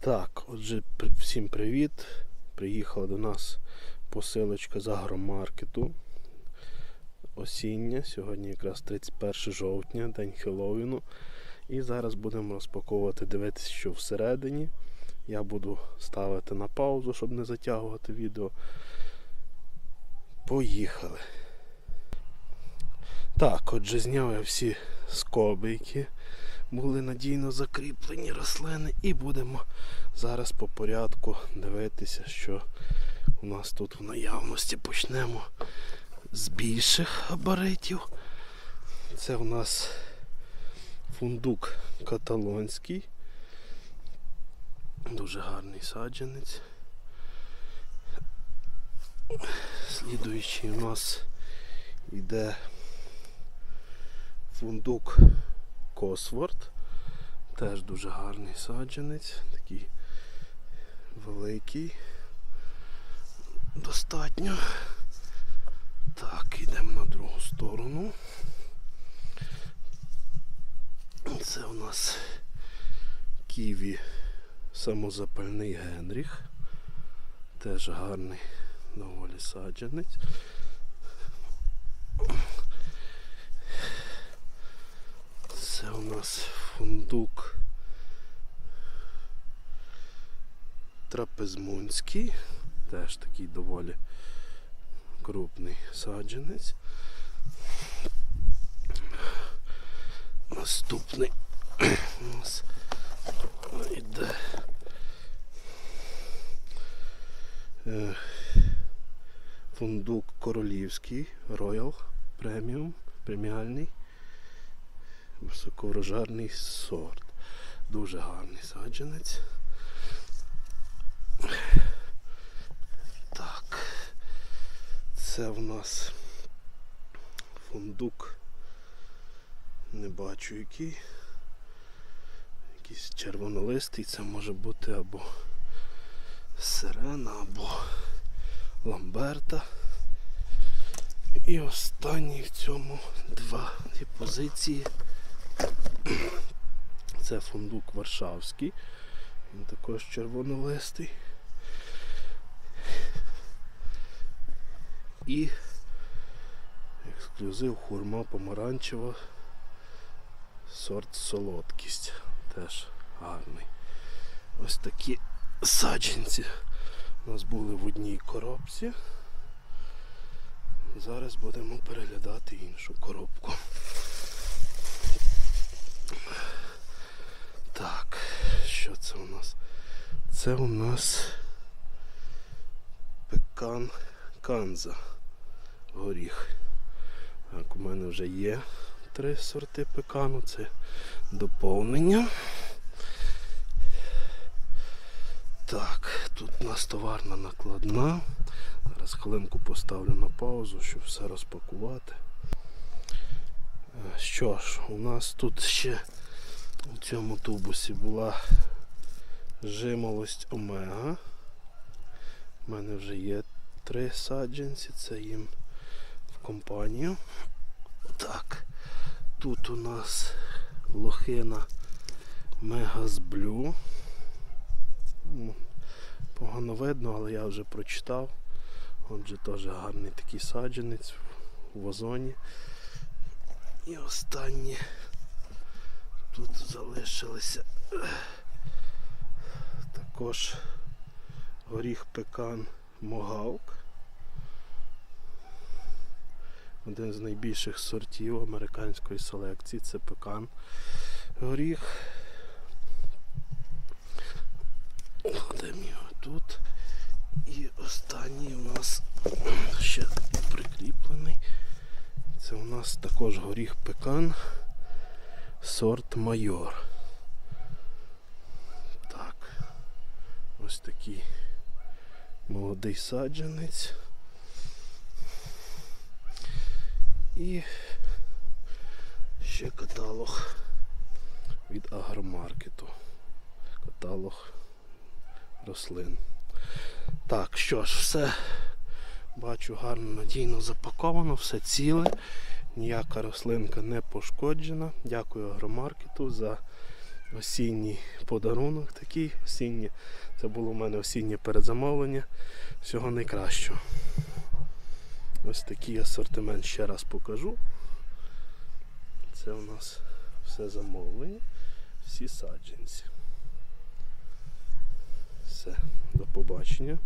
Так, отже, всім привіт. Приїхала до нас посилочка з агромаркету. Осіння. Сьогодні якраз 31 жовтня, день Хеллоуіну. І зараз будемо розпаковувати, дивитися, що всередині. Я буду ставити на паузу, щоб не затягувати відео. Поїхали. Так, отже, зняв я всі скоби, які були надійно закріплені рослини, і будемо зараз по порядку дивитися, що у нас тут в наявності. Почнемо з більших габаритів. Це у нас фундук каталонський. Дуже гарний саджанець. Слідуючий у нас йде фундук Косворд. Теж дуже гарний саджанець, такий великий. Достатньо. Так, йдемо на другу сторону. Це у нас Ківі самозапальний Генріх. Теж гарний доволі саджанець. Це у нас фундук. Трапезмунський, теж такий доволі крупний саджанець. Наступний у нас йде е, фундук королівський Royal преміум, преміальний високоврожарний сорт. Дуже гарний саджанець. Так. Це в нас фундук. Не бачу який. Якийсь червонолистий, це може бути або сирена, або ламберта. І останній в цьому два позиції. Це фундук Варшавський. Він також червонолистий. І ексклюзив хурма помаранчева. Сорт солодкість. Теж гарний. Ось такі саджанці у нас були в одній коробці. Зараз будемо переглядати іншу коробку. Так, що це у нас? Це у нас пекан канза. Горіх. Так, у мене вже є три сорти пекану. Це доповнення. Так, тут у нас товарна накладна. Зараз хвилинку поставлю на паузу, щоб все розпакувати. Е, Що ж, у нас тут ще у цьому тубусі була жимолость омега. У мене вже є три саджанці, це їм в компанію. Так, тут у нас лохина Мегас Блю. Погано видно, але я вже прочитав. Отже, теж гарний такий саджанець в вазоні. І останнє тут залишилися також горіх пекан Могавк. Один з найбільших сортів американської селекції це пекан горіх. Кладемо його тут. І останній у нас ще прикріплений. Це у нас також горіх пекан сорт майор. Так. Ось такий молодий саджанець. І ще каталог від агромаркету. Каталог рослин. Так, що ж, все бачу гарно надійно запаковано, все ціле, ніяка рослинка не пошкоджена. Дякую агромаркету за осінній подарунок такий. осінній. Це було в мене осіннє передзамовлення. Всього найкращого. Ось такий асортимент ще раз покажу. Це у нас все замовлення, всі саджанці. Все, до побачення.